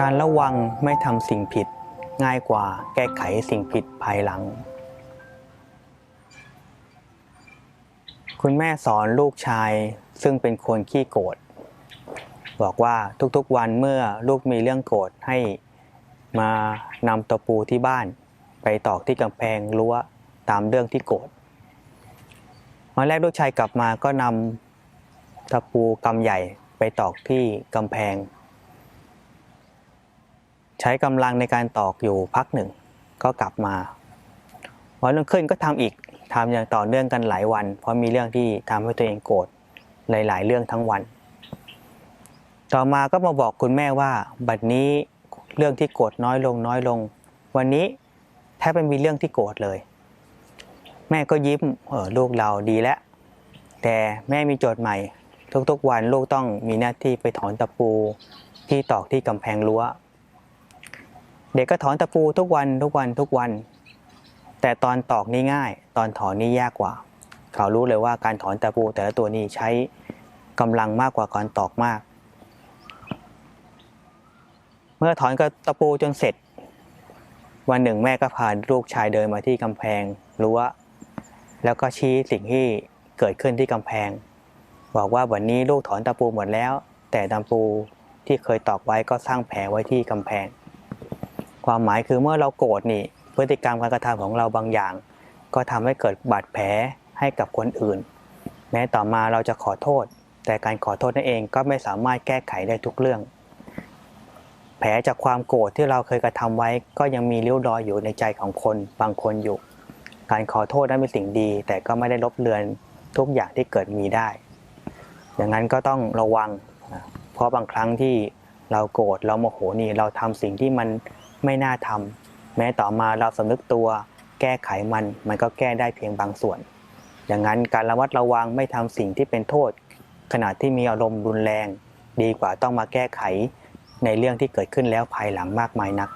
การระวังไม่ทำสิ่งผิด ง่ายกว่าแก้ไขสิ่งผิดภายหลัง คุณแม่สอนลูกชายซึ่งเป็นคนขี้โกรธบอกว่าทุกๆวันเมื่อลูกมีเรื่องโกรธให้มานำตะปูที่บ้าน ไปตอกที่กำแพงรั้วตามเรื่องที่โกรธวันแรกลูกชายกลับมาก็นำตะปูกำใหญ่ไปตอกที่กำแพง ใช้กำลังในการตอกอยู่พักหนึ่ง ก็กลับมาวันรุ่งขึ้นก็ทำอีกทำอย่างต่อเนื่องกันหลายวัน เพราะมีเรื่องที่ทำให้ตัวเองโกรธหลาย ๆ เรื่องทั้งวัน ต่อมาก็มาบอกคุณแม่ว่า บัดนี้เรื่องที่โกรธน้อยลงน้อยลง วันนี้แทบไม่มีเรื่องที่โกรธเลย แม่ก็ยิ้มเออลูกเราดีแล้วแต่แม่มีโจทย์ใหม่ ทุกๆวันลูกต้องมีหน้าที่ไปถอนตะปูที่ตอกที่กำแพงรั้ว เด็กก็ถอนตะปูทุกวันทุกวันทุกวัน แต่ตอนตอกนี่ง่าย ตอนถอนนี่ยากกว่า เขารู้เลยว่าการถอนตะปูแต่ละตัวนี่ใช้กำลังมากกว่าการตอกมาก เมื่อถอนกระตะปูจนเสร็จ วันหนึ่งแม่ก็พาลูกชายเดินมาที่กำแพงรั้วแล้วก็ชี้สิ่งที่เกิดขึ้นที่กำแพง บอกว่าวันนี้ลูกถอนตะปูหมดแล้ว แต่ตะปูที่เคยตอกไว้ก็สร้างแผลไว้ที่กำแพง ความหมายคือเมื่อเราโกรธนี่พฤติกรรมการกระทำของเราบางอย่าง ก็ทำให้เกิดบาดแผลให้กับคนอื่น แม้ต่อมาเราจะขอโทษ แต่การขอโทษนั่นเองก็ไม่สามารถแก้ไขได้ทุกเรื่อง แผลจากความโกรธที่เราเคยกระทำไว้ ก็ยังมีริ้วรอยอยู่ในใจของคนบางคนอยู่ การขอโทษนั้นเป็นสิ่งดี แต่ก็ไม่ได้ลบเลือนทุกอย่างที่เกิดมีได้อย่างนั้นก็ต้องระวัง เพราะบางครั้งที่เราโกรธเราโมโหนี่เราทำสิ่งที่มัน ไม่น่าทำแม้ต่อมาเราสำนึกตัว แก้ไขมันมันก็แก้ได้เพียงบางส่วน อย่างนั้นการระมัดระวังไม่ทำสิ่งที่เป็นโทษ ขณะที่มีอารมณ์รุนแรง ดีกว่าต้องมาแก้ไข ในเรื่องที่เกิดขึ้นแล้วภายหลังมากมายนัก